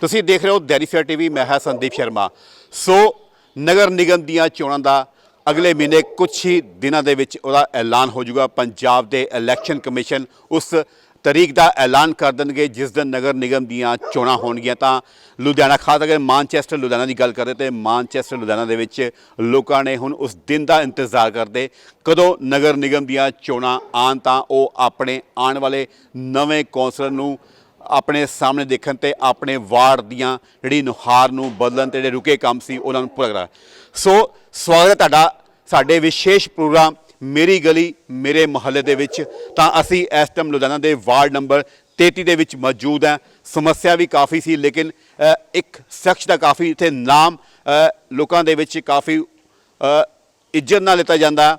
ਤੁਸੀਂ ਦੇਖ ਰਹੇ ਹੋ ਦੈਨਿਕ ਟੀਵੀ, ਮੈਂ ਹਾਂ ਸੰਦੀਪ ਸ਼ਰਮਾ। ਸੋ ਨਗਰ ਨਿਗਮ ਦੀਆਂ ਚੋਣਾਂ ਦਾ ਅਗਲੇ ਮਹੀਨੇ ਕੁਝ ਹੀ ਦਿਨਾਂ ਦੇ ਵਿੱਚ ਉਹਦਾ ਐਲਾਨ ਹੋ ਜਾਊਗਾ। ਪੰਜਾਬ ਦੇ ਇਲੈਕਸ਼ਨ ਕਮਿਸ਼ਨ ਉਸ ਤਰੀਕ ਦਾ ਐਲਾਨ ਕਰ ਦੇਣਗੇ, ਜਿਸ ਦਿਨ ਨਗਰ ਨਿਗਮ ਦੀਆਂ ਚੋਣਾਂ ਹੋਣਗੀਆਂ। ਤਾਂ ਲੁਧਿਆਣਾ, ਖਾਸ ਅਗਰ ਮਾਨਚੈਸਟਰ ਲੁਧਿਆਣਾ ਦੀ ਗੱਲ ਕਰਦੇ, ਤੇ ਮਾਨਚੈਸਟਰ ਲੁਧਿਆਣਾ ਦੇ ਵਿੱਚ ਲੋਕਾਂ ਨੇ ਹੁਣ ਉਸ ਦਿਨ ਦਾ ਇੰਤਜ਼ਾਰ ਕਰਦੇ, ਕਦੋਂ ਨਗਰ ਨਿਗਮ ਦੀਆਂ ਚੋਣਾਂ ਆਉਣ ਤਾਂ ਉਹ ਆਪਣੇ ਆਉਣ ਵਾਲੇ ਨਵੇਂ ਕੌਂਸਲਰ ਨੂੰ ਆਪਣੇ ਸਾਹਮਣੇ ਦੇਖਣ ਤੇ ਆਪਣੇ ਵਾਰਡ ਦੀਆਂ ਜਿਹੜੀ ਨੁਹਾਰ ਨੂੰ ਬਦਲਣ ਤੇ ਜਿਹੜੇ ਰੁਕੇ ਕੰਮ ਸੀ, ਉਹਨਾਂ ਨੂੰ ਪੂਰਾ ਕਰਾ ਸੋ ਸਵਾਗਤ ਹੈ ਤੁਹਾਡਾ, ਸਾਡੇ ਵਿਸ਼ੇਸ਼ ਪ੍ਰੋਗਰਾਮ ਮੇਰੀ ਗਲੀ, ਮੇਰੇ ਮੁਹੱਲੇ ਦੇ ਵਿੱਚ। ਤਾਂ ਅਸੀਂ ਇਸ ਟਾਈਮ ਲੁਧਿਆਣਾ ਦੇ ਵਾਰਡ ਨੰਬਰ 33 ਦੇ ਵਿੱਚ ਮੌਜੂਦ ਹਾਂ। ਸਮੱਸਿਆ ਵੀ ਕਾਫੀ ਸੀ, ਲੇਕਿਨ ਇੱਕ ਸ਼ਖਸ ਦਾ ਕਾਫੀ ਇੱਥੇ ਨਾਮ ਲੋਕਾਂ ਦੇ ਵਿੱਚ ਕਾਫੀ ਇੱਜ਼ਤ ਨਾਲ ਲਿੱਤਾ ਜਾਂਦਾ।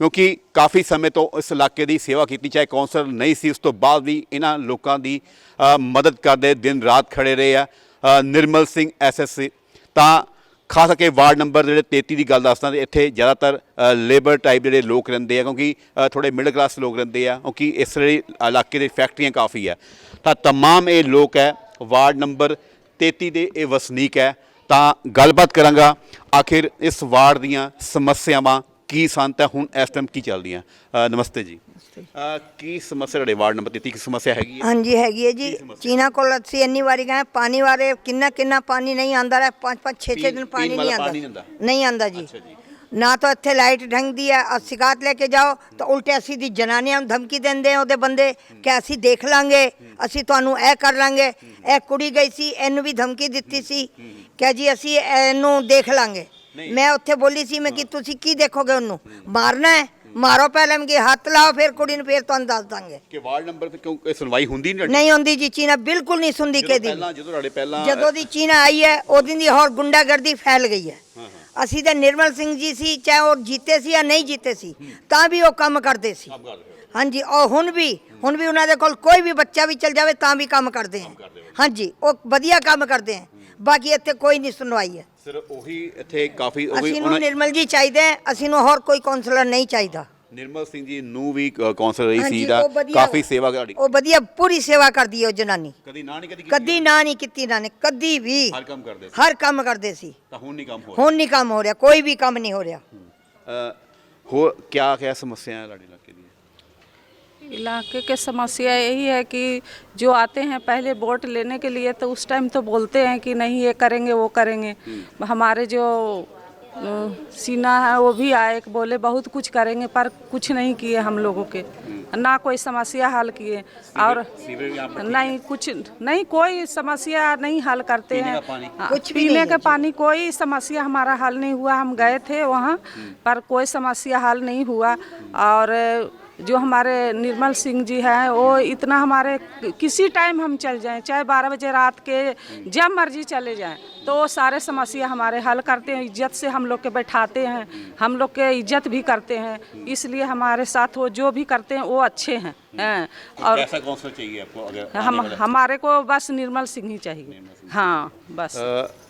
ਕਿਉਂਕਿ ਕਾਫੀ ਸਮੇਂ ਤੋਂ ਇਸ ਇਲਾਕੇ ਦੀ ਸੇਵਾ ਕੀਤੀ ਚਾਹੇ ਕੌਂਸਲਰ ਨਹੀਂ ਸੀ ਉਸ ਤੋਂ ਬਾਅਦ ਵੀ ਇਹਨਾਂ ਲੋਕਾਂ ਦੀ ਅ, ਮਦਦ ਕਰਦੇ ਦਿਨ ਰਾਤ ਖੜੇ ਰਹੇ ਆ ਅ, ਨਿਰਮਲ ਸਿੰਘ ਐਸਐਸਸੀ ਤਾਂ ਖਾਸ ਕਰਕੇ ਵਾਰਡ ਨੰਬਰ ਜਿਹੜੇ 33 ਦੀ ਗੱਲ ਦੱਸਦਾ ਤੇ ਇੱਥੇ ਜ਼ਿਆਦਾਤਰ ਲੇਬਰ ਟਾਈਪ ਜਿਹੜੇ ਲੋਕ ਰਹਿੰਦੇ ਆ ਕਿਉਂਕਿ ਅ, ਥੋੜੇ ਮਿਡਲ ਕਲਾਸ ਲੋਕ ਰਹਿੰਦੇ ਆ ਕਿਉਂਕਿ ਇਸ ਜਿਹੜੇ ਇਲਾਕੇ ਦੇ ਫੈਕਟਰੀਆਂ ਕਾਫੀ ਆ ਤਾਂ तमाम ਇਹ ਲੋਕ ਹੈ ਵਾਰਡ ਨੰਬਰ 33 ਦੇ ਇਹ ਵਸਨੀਕ ਹੈ ਤਾਂ ਗੱਲਬਾਤ ਕਰਾਂਗਾ ਆਖਿਰ ਇਸ ਵਾਰਡ ਦੀਆਂ ਸਮੱਸਿਆਵਾਂ ਕੀ ਸਨ ਤਾਂ ਹੁਣ ਇਸ ਟਾਈਮ ਕੀ ਚੱਲਦੀਆਂ? ਅ, ਨਮਸਤੇ ਜੀ। ਅ, ਕੀ ਸਮੱਸਿਆ ਤੁਹਾਡੇ ਵਾਰਡ ਨੰਬਰ 33 ਕੀ ਸਮੱਸਿਆ ਹੈਗੀ ਹੈ? ਹਾਂਜੀ ਹੈਗੀ ਹੈ ਜੀ। ਚੀਨਾ ਕੋਲ ਅਸੀਂ ਇੰਨੀ ਵਾਰੀ ਗਏ ਪਾਣੀ ਵਾਰੇ ਕਿੰਨਾ ਕਿੰਨਾ ਪਾਣੀ ਨਹੀਂ ਆਂਦਾ ਰਿਹਾ। ਪੰਜ ਪੰਜ 6 6 ਪੀਣ- ਦਿਨ ਪਾਣੀ ਪੀਣ ਨਹੀਂ ਵਾਲਾ ਆਂਦਾ ਪਾਣੀ ਨਹੀਂ ਆਂਦਾ ਜੀ। ਅੱਛਾ ਜੀ। ਨਾ ਤਾਂ ਇੱਥੇ ਲਾਈਟ ਢੰਗ ਦੀ ਹੈ। ਔਰ ਸ਼ਿਕਾਇਤ ਲੈ ਕੇ ਜਾਓ ਤਾਂ ਉਲਟੇ ਅਸੀਂ ਦੀ ਜਨਾਨੀਆਂ ਨੂੰ ਧਮਕੀ ਦਿੰਦੇ ਆ ਉਹਦੇ ਬੰਦੇ ਕਿ ਅਸੀਂ ਦੇਖ ਲਾਂਗੇ ਅਸੀਂ ਤੁਹਾਨੂੰ ਇਹ ਕਰ ਲਾਂਗੇ। ਇਹ ਕੁੜੀ ਗਈ ਸੀ ਇਹਨੂੰ ਵੀ ਧਮਕੀ ਦਿੱਤੀ ਸੀ ਕਿ ਜੀ ਅਸੀਂ ਇਹਨੂੰ ਦੇਖ ਲਾਂਗੇ। ਮੈਂ ਉੱਥੇ ਬੋਲੀ ਸੀ ਮੈਂ ਕਿ ਤੁਸੀਂ ਕੀ ਦੇਖੋਗੇ ਉਹਨੂੰ? ਮਾਰਨਾ ਹੈ? ਮਾਰੋ ਪਹਿਲਾਂ ਮੈਂ ਕਿ ਹੱਥ ਲਾਓ ਫਿਰ ਕੁੜੀ ਨੂੰ ਫਿਰ ਤੁਹਾਨੂੰ ਦੱਸ ਦਾਂਗੇ। ਕਿ ਵਾਰਡ ਨੰਬਰ ਤੇ ਕਿਉਂ ਇਹ ਸੁਣਵਾਈ ਹੁੰਦੀ ਨਹੀਂ ਨਹੀਂ ਹੁੰਦੀ ਜੀ ਚੀਨਾ ਬਿਲਕੁਲ ਨਹੀਂ ਸੁਣਦੀ ਜਦੋਂ ਕਿਹਦੀ ਪਹਿਲਾਂ ਜਦੋਂ ਤੁਹਾਡੇ ਪਹਿਲਾਂ ਜਦੋਂ ਦੀ ਚੀਨਾ ਆਈ ਹੈ ਉਹਦੀ ਦੀ ਹੋਰ ਗੁੰਡਾਗਰਦੀ ਫੈਲ ਗਈ ਹੈ। ਅਸੀਂ ਤਾਂ ਨਿਰਮਲ ਸਿੰਘ ਜੀ ਸੀ ਚਾਹੇ ਉਹ ਜੀਤੇ ਸੀ ਜਾਂ ਨਹੀਂ ਜੀਤੇ ਸੀ ਤਾਂ ਵੀ ਉਹ ਕੰਮ ਕਰਦੇ ਸੀ। ਹਾਂਜੀ ਉਹ ਹੁਣ ਵੀ ਹੁਣ ਵੀ ਉਹਨਾਂ ਦੇ ਕੋਲ ਕੋਈ ਵੀ ਬੱਚਾ ਵੀ ਚਲ ਜਾਵੇ ਤਾਂ ਵੀ ਕੰਮ ਕਰਦੇ ਹੋ। ਹਾਂਜੀ ਉਹ ਵਧੀਆ ਕੰਮ ਕਰਦੇ ਹਨ ਬਾਕੀ ਇੱਥੇ ਕੋਈ ਨਹੀਂ ਸੁਣਵਾਈ ਹੈ। ਸਿਰਫ ਉਹੀ ਇੱਥੇ ਕਾਫੀ ਉਹੀ ਅਸੀਂ ਨੂੰ ਉਹਨਾਂ ਨਿਰਮਲ ਜੀ ਚਾਹੀਦੇ ਹੈ, ਅਸੀਂ ਨੂੰ ਹੋਰ ਕੋਈ ਕਾਉਂਸਲਰ ਨਹੀਂ ਚਾਹੀਦਾ। ਨਿਰਮਲ ਸਿੰਘ ਜੀ ਨੂੰ ਵੀ ਕੌਂਸਲ ਰਹੀ ਸੀ ਹਾਂਜੀ, ਦਾ ਉਹ ਵਧੀਆ ਕਾਫੀ। ਸੇਵਾ ਤੁਹਾਡੀ। ਉਹ ਵਧੀਆ ਪੂਰੀ ਸੇਵਾ ਕਰਦੀ ਹੈ ਉਹ ਜਨਾਨੀ। ਕਦੀ ਨਾ ਨਹੀਂ ਕਦੀ ਕੀਤੀ? ਕਦੀ ਨਾ ਨਹੀਂ ਕੀਤੀ ਨਾ ਨੇ ਕਦੀ ਵੀ ਹਰ ਕੰਮ ਕਰਦੇ ਸੀ? ਹਰ ਕੰਮ ਕਰਦੇ ਸੀ। ਤਾਂ ਹੁਣ ਨਹੀਂ ਕੰਮ ਹੋ ਹੁਣ ਨਹੀਂ ਕੰਮ ਹੋ ਰਿਹਾ ਕੋਈ ਵੀ ਕੰਮ ਨਹੀਂ ਹੋ ਰਿਹਾ। ਰਿਹਾ ਹੋਰ ਕਿਆ ਕਿਆ ਸਮੱਸਿਆ ਹੈ ਤੁਹਾਡੇ ਇਲਾਕੇ ਦੀ? इलाके के समस्या यही है कि जो आते हैं पहले वोट लेने के लिए तो उस टाइम तो बोलते हैं कि नहीं ये करेंगे वो करेंगे। हमारे जो सीना है वो भी आए कि बोले बहुत कुछ करेंगे पर कुछ नहीं किए हम लोगों के। ना कोई समस्या हल किए। और नहीं कुछ नहीं कोई समस्या नहीं हल करते हैं? हाँ, कुछ भी पीने नहीं के पानी कोई समस्या हमारा हल नहीं हुआ। हम गए थे वहाँ पर कोई समस्या हल नहीं हुआ। और जो हमारे निर्मल सिंह जी हैं वो इतना हमारे किसी टाइम हम चल जाएँ चाहे बारह बजे रात के जब मर्ज़ी चले जाएँ तो वो सारे समस्या हमारे हल करते हैं इज़्ज़त से हम लोग के बैठाते हैं हम लोग के इज़्ज़त भी करते हैं इसलिए हमारे साथ वो जो भी करते हैं वो अच्छे हैं हैं। और कैसा कौंसलर चाहिए आपको अगर हम हमारे को बस निर्मल सिंह ही चाहिए। हाँ बस। ਅ,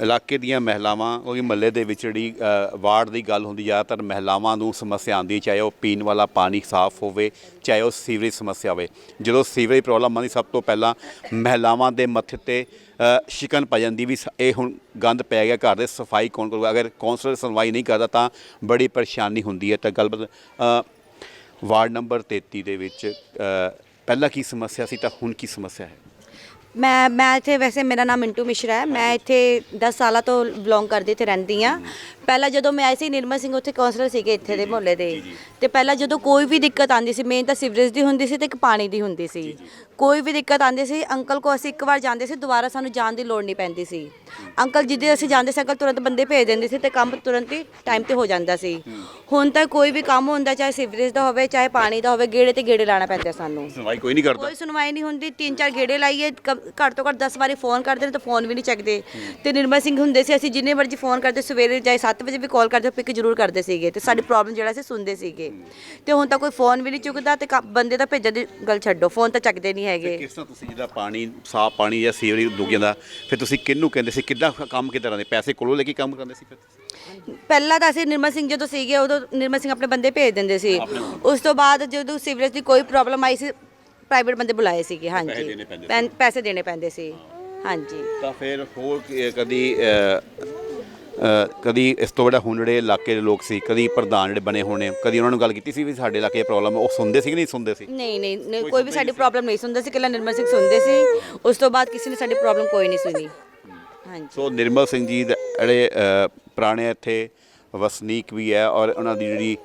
ਇਲਾਕੇ ਦੀਆਂ ਮਹਿਲਾਵਾਂ ਕਿਉਂਕਿ ਮਹੱਲੇ ਦੇ ਵਿੱਚ ਜਿਹੜੀ ਵਾਰਡ ਦੀ ਗੱਲ ਹੁੰਦੀ, ਜ਼ਿਆਦਾਤਰ ਮਹਿਲਾਵਾਂ ਨੂੰ ਸਮੱਸਿਆ ਆਉਂਦੀ ਚਾਹੇ ਉਹ ਪੀਣ ਵਾਲਾ ਪਾਣੀ ਸਾਫ਼ ਹੋਵੇ, ਚਾਹੇ ਉਹ ਸੀਵਰੇਜ ਸਮੱਸਿਆ ਹੋਵੇ। ਜਦੋਂ ਸੀਵਰੇਜ ਪ੍ਰੋਬਲਮ ਆਉਂਦੀ, ਸਭ ਤੋਂ ਪਹਿਲਾਂ ਮਹਿਲਾਵਾਂ ਦੇ ਮੱਥੇ ਤੇ ਸ਼ਿਕਨ ਪੈ ਜਾਂਦੀ ਵੀ ਸ- ਇਹ ਹੁਣ ਗੰਦ ਪੈ ਗਿਆ, ਘਰ ਦੇ ਸਫ਼ਾਈ ਕੌਣ ਕਰੂਗਾ? ਅਗਰ ਕੌਂਸਲਰ ਸੁਣਵਾਈ ਨਹੀਂ ਕਰਦਾ, ਤਾਂ ਬੜੀ ਪਰੇਸ਼ਾਨੀ ਹੁੰਦੀ ਹੈ। ਤਾਂ ਗੱਲਬਾਤ ਵਾਰਡ ਨੰਬਰ 33 ਦੇ ਵਿੱਚ ਪਹਿਲਾਂ ਕੀ ਸਮੱਸਿਆ ਸੀ, ਤਾਂ ਹੁਣ ਕੀ ਸਮੱਸਿਆ ਹੈ? ਮੈਂ ਮੈਂ ਇੱਥੇ ਵੈਸੇ ਮੇਰਾ ਨਾਮ ਮਿੰਟੂ ਮਿਸ਼ਰਾ ਹੈ। ਮੈਂ ਇੱਥੇ 10 ਸਾਲਾਂ ਤੋਂ ਬਿਲੋਂਗ ਕਰਦੀ ਤੇ ਰਹਿੰਦੀ ਆ ਪਹਿਲਾਂ ਜਦੋਂ ਮੈਂ ਆਈ ਸੀ ਨਿਰਮਲ ਸਿੰਘ ਉੱਥੇ ਕਾਉਂਸਲਰ ਸੀਗੇ ਇੱਥੇ ਦੇ ਮੁਹੱਲੇ ਦੇ। ਤੇ ਪਹਿਲਾਂ ਜਦੋਂ ਕੋਈ ਵੀ ਦਿੱਕਤ ਆਂਦੀ ਸੀ ਮੇਨ ਤਾਂ ਸੀਵਰੇਜ ਦੀ ਹੁੰਦੀ ਸੀ ਤੇ ਇੱਕ ਪਾਣੀ ਦੀ ਹੁੰਦੀ ਸੀ। ਕੋਈ ਵੀ ਦਿੱਕਤ ਆਂਦੀ ਸੀ ਅੰਕਲ ਕੋ ਅਸੀਂ ਇੱਕ ਵਾਰ ਜਾਂਦੇ ਸੀ ਦੁਬਾਰਾ ਸਾਨੂੰ ਜਾਣ ਦੀ ਲੋੜ ਨਹੀਂ ਪੈਂਦੀ ਸੀ। ਅੰਕਲ ਜਿੱਦੇ ਅਸੀਂ ਜਾਂਦੇ ਸੀ ਅੰਕਲ ਤੁਰੰਤ ਬੰਦੇ ਭੇਜ ਦਿੰਦੇ ਸੀ ਤੇ ਕੰਮ ਤੁਰੰਤ ਹੀ ਟਾਈਮ ਤੇ ਹੋ ਜਾਂਦਾ ਸੀ। ਹੁਣ ਤਾਂ ਕੋਈ ਵੀ ਕੰਮ ਹੁੰਦਾ ਚਾਹੇ ਸੀਵਰੇਜ ਦਾ ਹੋਵੇ ਚਾਹੇ ਪਾਣੀ ਦਾ ਹੋਵੇ ਗੇੜੇ ਤੇ ਗੇੜੇ ਲਾਣਾ ਪੈਂਦਾ ਸਾਨੂੰ। ਸੁਣਵਾਈ ਕੋਈ ਨਹੀਂ ਕਰਦਾ। ਕੋਈ ਸੁਣਵਾਈ ਨਹੀਂ ਹੁੰਦੀ ਤਿੰਨ ਚਾਰ ਗੇੜੇ ਲਾਈਏ ਕ- ਘੱਟ ਤੋਂ ਘੱਟ 10 ਵਾਰੀ ਫੋਨ ਕਰਦੇ ਨੇ ਤਾਂ ਫੋਨ ਵੀ ਨਹੀਂ ਚੱਕਦੇ। ਤੇ ਨਿਰਮਲ ਸਿੰਘ ਹੁੰਦੇ ਸੀ ਅਸੀਂ ਜਿੰਨੇ ਮਰਜ਼ੀ ਫੋਨ ਕਰਦੇ ਸਵੇਰੇ ਜਾਏ 7 ਵਜੇ ਵੀ ਕਾਲ ਕਰਦੇ ਪਿਕ ਜ਼ਰੂਰ ਕਰਦੇ ਸੀਗੇ ਤੇ ਸਾਡੀ ਪ੍ਰੋਬਲਮ ਜਿਹੜਾ ਸੀ ਸੁਣਦੇ ਸੀਗੇ। ਤੇ ਹੁਣ ਤਾਂ ਕੋਈ ਫੋਨ ਵੀ ਨਹੀਂ ਚੁੱਕਦਾ ਤੇ ਕ- ਬੰਦੇ ਤਾਂ ਭੇਜਣ ਦੀ ਗੱਲ ਛੱਡੋ ਫੋਨ ਤਾਂ ਚੱਕਦੇ ਨਹੀਂ ਹੈਗੇ। ਕਿਸ ਤਰ੍ਹਾਂ ਤੁਸੀਂ ਜਿਹਦਾ ਪਾਣੀ ਸਾਫ਼ ਪਾਣੀ ਜਾਂ ਸੀਵਰੇਜ ਦੂਜਿਆਂ ਦਾ ਫਿਰ ਤੁਸੀਂ ਕਿਹਨੂੰ ਕਹਿੰਦੇ ਸੀ ਕਿੱਦਾਂ ਕੰਮ ਕਿੱਦਾਂ ਦੇ ਪੈਸੇ ਕੋਲੋਂ ਲੈ ਕੇ ਕੰਮ ਕਰਦੇ ਸੀ ਫਿਰ? ਪਹਿਲਾਂ ਤਾਂ ਅਸੀਂ ਨਿਰਮਲ ਸਿੰਘ ਜਦੋਂ ਸੀਗੇ ਉਦੋਂ ਨਿਰਮਲ ਸਿੰਘ ਆਪਣੇ ਬੰਦੇ ਭੇਜ ਦਿੰਦੇ ਸੀ। ਉਸ ਤੋਂ ਬਾਅਦ ਜਦੋਂ ਸੀਵਰੇਜ ਦੀ ਕੋਈ ਪ੍ਰੋਬਲਮ ਆਈ ਸੀ ਪ੍ਰਾਈਵੇਟ ਬੰਦੇ ਬੁਲਾਏ ਸੀਗੇ ਹਾਂਜੀ। ਪੈਸੇ ਦੇਣੇ ਪੈਂਦੇ ਸੀ ਹਾਂਜੀ। ਤਾਂ ਫਿਰ ਹੋਰ ਕਦੀ ਕਦੀ ਇਸ ਤੋਂ ਵੱਡਾ ਹੁਣ ਜਿਹੜੇ ਇਲਾਕੇ ਦੇ ਲੋਕ ਸੀ ਕਦੀ ਪ੍ਰਧਾਨ ਜਿਹੜੇ ਬਣੇ ਹੋਣੇ ਕਦੀ ਉਹਨਾਂ ਨੂੰ ਗੱਲ ਕੀਤੀ ਸੀ ਵੀ ਸਾਡੇ ਇਲਾਕੇ ਪ੍ਰੋਬਲਮ ਉਹ ਸੁਣਦੇ ਸੀ ਕਿ ਨਹੀਂ ਸੁਣਦੇ ਸੀ? ਨਹੀਂ ਨਹੀਂ ਨਹੀਂ, ਕੋਈ ਵੀ ਸਾਡੀ ਪ੍ਰੋਬਲਮ ਨਹੀਂ ਸੁਣਦਾ ਸੀ ਇਕੱਲਾ ਨਿਰਮਲ ਸਿੰਘ ਸੁਣਦੇ ਸੀ। ਉਸ ਤੋਂ ਬਾਅਦ ਕਿਸੇ ਨੇ ਸਾਡੀ ਪ੍ਰੋਬਲਮ ਕੋਈ ਨਹੀਂ ਸੁਣੀ। ਹਾਂਜੀ। ਸੋ ਨਿਰਮਲ ਸਿੰਘ ਜੀ ਦੇ ਜਿਹੜੇ ਅ, ਪੁਰਾਣੇ ਇੱਥੇ ਵਸਨੀਕ ਵੀ ਹੈ ਔਰ ਉਹਨਾਂ ਦੀ ਜਿਹੜੀ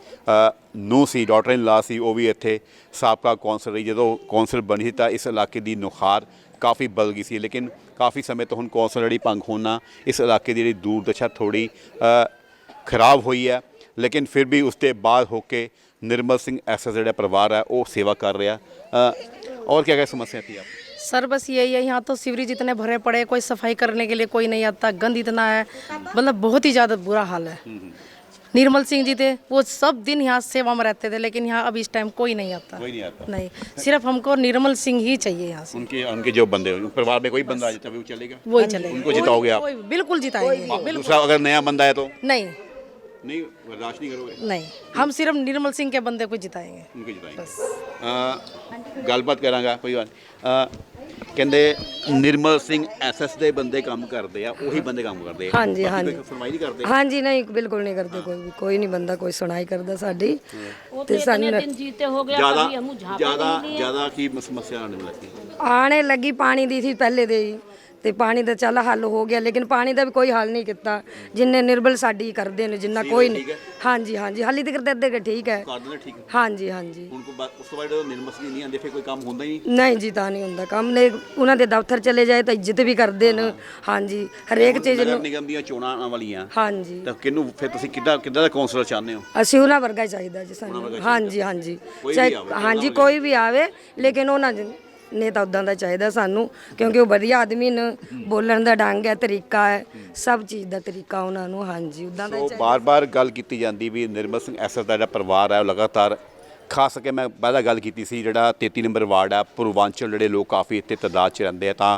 ਨੂੰ ਸੀ ਡਾਟਰ ਇਨ ਲਾ ਸੀ ਉਹ ਵੀ ਇੱਥੇ ਸਾਬਕਾ ਕੌਂਸਲ ਰਹੀ। ਜਦੋਂ ਕੌਂਸਲ ਬਣੀ ਸੀ ਤਾਂ ਇਸ ਇਲਾਕੇ ਦੀ ਨੁਖਾਰ ਕਾਫੀ ਬਲ ਗਈ ਸੀ ਲੇਕਿਨ ਕਾਫੀ ਸਮੇਂ ਤੋਂ ਹੁਣ ਕੌਂਸਲ ਜਿਹੜੀ ਭੰਗ ਹੋਣਾ ਇਸ ਇਲਾਕੇ ਦੀ ਜਿਹੜੀ ਦੂਰਦਸ਼ਾ ਥੋੜੀ ਖਰਾਬ ਹੋਈ ਹੈ ਲੇਕਿਨ ਫਿਰ ਵੀ ਉਸ ਤੇ ਬਾਅਦ ਹੋ ਕੇ ਨਿਰਮਲ ਸਿੰਘ ਐਸਾ ਜਿਹੜਾ ਪਰਿਵਾਰ ਹੈ ਉਹ ਸੇਵਾ ਕਰ ਰਿਹਾ ਅ, ਔਰ क्या क्या समस्या थी आप सर बस यही है यहाँ तो सीवरेज इतने भरे पड़े हैं, कोई सफाई करने के लिए कोई नहीं आता गंद इतना है मतलब बहुत ही ज़्यादा बुरा हाल है निर्मल सिंह जी थे वो सब दिन यहाँ सेवा में रहते थे लेकिन यहाँ अब इस टाइम कोई नहीं आता। कोई नहीं आता। नहीं सिर्फ़ हमको निर्मल सिंह ही चाहिए यहाँ से। उनके उनके जो बंदे परिवार में कोई बंदा आ वो चलेगा? वही चलेगा। उनको जिताओगे आप? बिल्कुल जिताएँगे। दूसरा अगर नया बंदा है तो? नहीं। नहीं बर्दाश्त नहीं करोगे? नहीं। हम सिर्फ़ निर्मल सिंह के बंदे को जिताएँगे। उनको जिताएँगे। बस। गलबात करांगा कोई बात। ਕਹਿੰਦੇ ਨਿਰਮਲ ਸਿੰਘ ਐਸਐਸ ਦੇ ਬੰਦੇ ਕੰਮ ਕਰਦੇ ਆ ਉਹੀ ਬੰਦੇ ਕੰਮ ਕਰਦੇ ਆ। ਹਾਂਜੀ, ਬਾਕੀ ਹਾਂਜੀ। ਕੋਈ ਸੁਣਵਾਈ ਨਹੀਂ ਕਰਦੇ? ਹਾਂਜੀ ਨਹੀਂ ਬਿਲਕੁਲ ਨਹੀਂ ਕਰਦੇ ਕੋਈ ਵੀ ਕੋਈ ਨਹੀਂ ਬੰਦਾ ਕੋਈ ਸੁਣਾਈ ਕਰਦਾ ਸਾਡੀ। ਤੇ ਸਾਨੂੰ ਜ਼ਿਆਦਾ ਜ਼ਿਆਦਾ ਜ਼ਿਆਦਾ ਕੀ ਸਮੱਸਿਆ ਆਉਣ ਲੱਗੀ? ਆਣੇ ਲੱਗੀ ਪਾਣੀ ਦੀ ਸੀ ਪਹਿਲੇ ਦੇ ਹੀ। ਤੇ ਪਾਣੀ ਦਾ ਚੱਲ ਹੱਲ ਹੋ ਗਿਆ ਲੇਕਿਨ ਪਾਣੀ ਦਾ ਵੀ ਕੋਈ ਹੱਲ ਨਹੀਂ ਕੀਤਾ। ਜਿੰਨੇ ਨਿਰਬਲ ਸਾਡੀ ਕਰਦੇ ਨੇ ਜਿੰਨਾ ਕੋਈ ਨਹੀਂ ਹਾਂਜੀ ਹਾਂਜੀ। ਹਾਲੀ ਤੱਕ ਤੇ ਅੱਧੇ ਕੁ ਠੀਕ ਹੈ। ਕਰ ਦਿੰਦੇ ਠੀਕ ਹੈ। ਹਾਂਜੀ ਹਾਂਜੀ। ਹੁਣ ਕੋ ਬਾਅਦ- ਉਸ ਤੋਂ ਬਾਅਦ ਜਦੋਂ ਨਿਰਮਲ ਸਿੰਘ ਨਹੀਂ ਆਉਂਦੇ ਫਿਰ ਕੋਈ ਕੰਮ ਹੁੰਦਾ ਹੀ ਨਹੀਂ? ਨਹੀਂ ਜੀ ਤਾਂ ਨਹੀਂ ਹੁੰਦਾ ਕੰਮ। ਨੇ ਉਹਨਾਂ ਦੇ ਦਫ਼ਤਰ ਚਲੇ ਜਾਏ ਤਾਂ ਇੱਜ਼ਤ ਵੀ ਕਰਦੇ ਨੇ। ਹਾਂਜੀ ਹਰੇਕ ਚੀਜ਼ ਨਗਰ ਨੂੰ ਨਿਗਮ ਦੀਆਂ ਚੋਣਾਂ ਆਉਣ ਵਾਲੀਆਂ। ਹਾਂਜੀ। ਤਾਂ ਕਿਹਨੂੰ ਫਿਰ ਤੁਸੀਂ ਕਿੱਦਾਂ ਕਿੱਦਾਂ ਦਾ ਕਾਉਂਸਲਰ ਚਾਹੁੰਦੇ ਹੋ? ਅਸੀਂ ਉਹਨਾਂ ਵਰਗਾ ਹੀ ਚਾਹੀਦਾ ਜੀ ਸਾਨੂੰ। ਹਾਂਜੀ ਹਾਂਜੀ। ਕੋਈ ਵੀ ਚਾਹੇ ਆਵੇ, ਹਾਂਜੀ ਕੋਈ ਵੀ ਆਵੇ ਲੇਕਿਨ ਉਹਨਾਂ ਜ- ਨੇ ਤਾਂ ਉਦਾਂ ਦਾ ਚਾਹੀਦਾ ਸਾਨੂੰ ਕਿਉਂਕਿ ਉਹ ਵਧੀਆ ਆਦਮੀ ਨੇ ਬੋਲਣ ਦਾ ਢੰਗ ਹੈ ਤਰੀਕਾ ਹੈ ਸਭ ਚੀਜ਼ ਦਾ ਤਰੀਕਾ ਉਹਨਾਂ ਨੂੰ ਹਾਂਜੀ ਉਦਾਂ ਦਾ ਹੀ ਚਾਹੀਦਾ। ਬਾਰ-ਬਾਰ ਗੱਲ ਕੀਤੀ ਜਾਂਦੀ ਵੀ ਨਿਰਮਲ ਸਿੰਘ ਐਸਐਸ ਦਾ ਜਿਹੜਾ ਪਰਿਵਾਰ ਹੈ ਉਹ ਲਗਾਤਾਰ ਖਾਸ ਕਰਕੇ ਮੈਂ ਪਹਿਲਾਂ ਗੱਲ ਕੀਤੀ ਸੀ ਜਿਹੜਾ 33 ਨੰਬਰ ਵਾਰਡ ਆ ਪੂਰਵਾਂਚਲ ਜਿਹੜੇ ਲੋਕ ਕਾਫੀ ਇੱਥੇ ਤਾਦਾਦ 'ਚ ਰਹਿੰਦੇ ਆ ਤਾਂ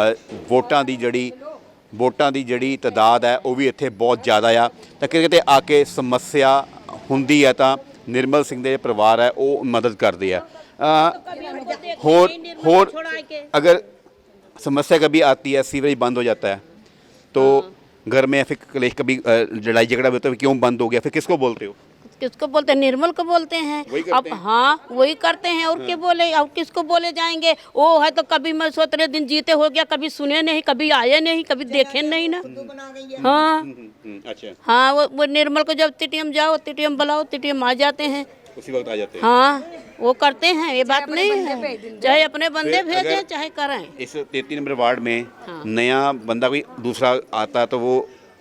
ਅ, ਵੋਟਾਂ ਦੀ ਜਿਹੜੀ ਵੋਟਾਂ ਦੀ ਜਿਹੜੀ ਤਾਦਾਦ ਹੈ ਉਹ ਵੀ ਇੱਥੇ ਬਹੁਤ ਜ਼ਿਆਦਾ ਆ। ਤਾਂ ਕਿਤੇ ਕਿਤੇ ਆ ਕੇ ਸਮੱਸਿਆ ਹੁੰਦੀ ਹੈ ਤਾਂ ਨਿਰਮਲ ਸਿੰਘ ਦੇ ਪਰਿਵਾਰ ਹੈ ਉਹ ਮਦਦ ਕਰਦੇ ਆ। अ, और और अगर समस्या कभी आती है सीवरेज बंद हो जाता है तो घर में फिर कलेश कभी लड़ाई झगड़ा होता है कियों बंद हो गया फिर किसको बोलते हो? किसको बोलते हैं? निर्मल को बोलते हैं। वही करते अब हैं? हाँ वही करते हैं और क्या बोले? और किसको बोले जाएँगे? वो है तो कभी मैं सोतरे दिन जीते हो गया कभी सुने नहीं कभी आए नहीं कभी देखे नहीं ना। हाँ। अच्छा। हाँ वो, वो निर्मल को जब टीटीएम जाओ टीटीएम बुलाओ टीटीएम आ जाते हैं। उसी वक्त आ जाते हैं। हाँ। वो करते हैं ये बात नहीं है चाहे अपने बंदे फिर भेजें अगर- चाहे करें इस तैतीस नंबर वार्ड में नया बंदा कोई दूसरा आता है तो वो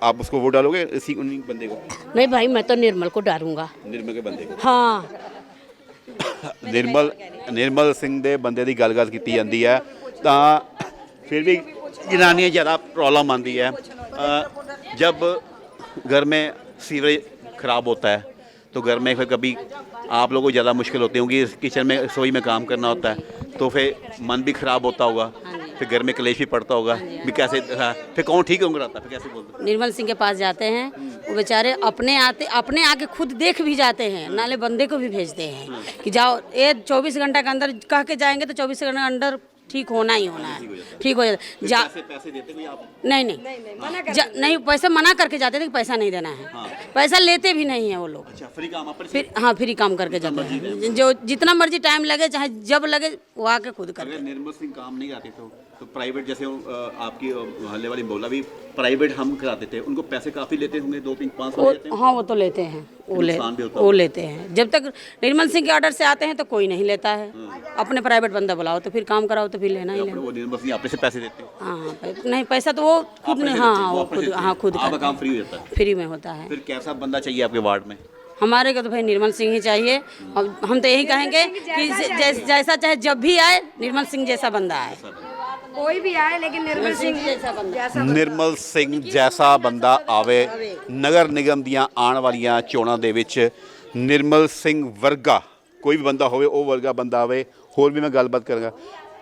आप उसको वोट डालोगे इसी उन्हीं बंदे को नहीं भाई मैं तो निर्मल को डालूंगा निर्मल के बंदे को हाँ ਨਿਰਮਲ ਨਿਰਮਲ ਸਿੰਘ ਦੇ ਬੰਦੇ ਦੀ ਗੱਲਬਾਤ ਕੀਤੀ ਜਾਂਦੀ ਹੈ ਤਾਂ ਫਿਰ ਵੀ ਜਨਾਨੀਆਂ ਜ਼ਿਆਦਾ प्रॉब्लम आती है अ, जब घर में सीवरेज खराब होता है तो घर में फिर कभी आप लोगों को ज़्यादा मुश्किल होती होगी किचन में रसोई में काम करना होता है तो फिर मन भी खराब होता होगा फिर घर में कलेश भी पड़ता होगा भी कैसे हाँ, फिर कौन ठीक होंगे रहता फिर कैसे बोलते निर्मल सिंह के पास जाते हैं वो बेचारे अपने आते अपने आके खुद देख भी जाते हैं नाले बंदे को भी भेजते हैं कि जाओ ये चौबीस घंटा के अंदर कह के जाएँगे तो चौबीस घंटे अंदर ठीक होना ही होना है। ठीक हो जाता जा पैसे पैसे देते कोई आप नहीं नहीं। जा, नहीं पैसे मना करके जाते थे कि पैसा नहीं देना है। पैसा लेते भी नहीं है वो लोग। अच्छा फ्री काम आप फिर हाँ फ्री काम करके जाते हैं। जो जितना मर्ज़ी टाइम लगे चाहे जब लगे वो आके खुद कर निर्मल सिंह काम नहीं आते तो तो प्राइवेट जैसे आपकी मोहल्ले वाली बोला भी प्राइवेट हम कराते थे। उनको पैसे काफ़ी लेते होंगे दो तीन पाँच हैं हाँ वो तो लेते हैं। वो ले वो लेते हैं। जब तक निर्मल सिंह के ऑर्डर से आते हैं तो कोई नहीं लेता है। अपने प्राइवेट बंदा बुलाओ तो फिर काम कराओ तो फिर लेना ही लेना। वो निर्मल सिंह अपने से पैसे देते हाँ। नहीं पैसा तो वो खुद नहीं हाँ हाँ वो खुद हाँ। खुद काम फ्री हो जाता है। फ्री में होता है। फिर कैसा बंदा चाहिए आपके वार्ड में? हमारे को तो भाई निर्मल सिंह ही चाहिए। हम तो यही कहेंगे कि जैसा चाहे जब भी आए निर्मल सिंह जैसा बंदा आए। ਕੋਈ ਵੀ आए लेकिन निर्मल सिंह जैसा बंदा ਨਿਰਮਲ ਸਿੰਘ ਜੈਸਾ ਬੰਦਾ ਆਵੇ ਨਗਰ ਨਿਗਮ ਦੀਆਂ ਆਉਣ ਵਾਲੀਆਂ ਚੋਣਾਂ ਦੇ ਵਿੱਚ ਨਿਰਮਲ ਸਿੰਘ ਵਰਗਾ ਕੋਈ ਵੀ ਬੰਦਾ ਹੋਵੇ ਉਹ ਵਰਗਾ ਬੰਦਾ ਆਵੇ ਹੋਰ ਵੀ ਮੈਂ ਗੱਲਬਾਤ ਕਰਾਂਗਾ।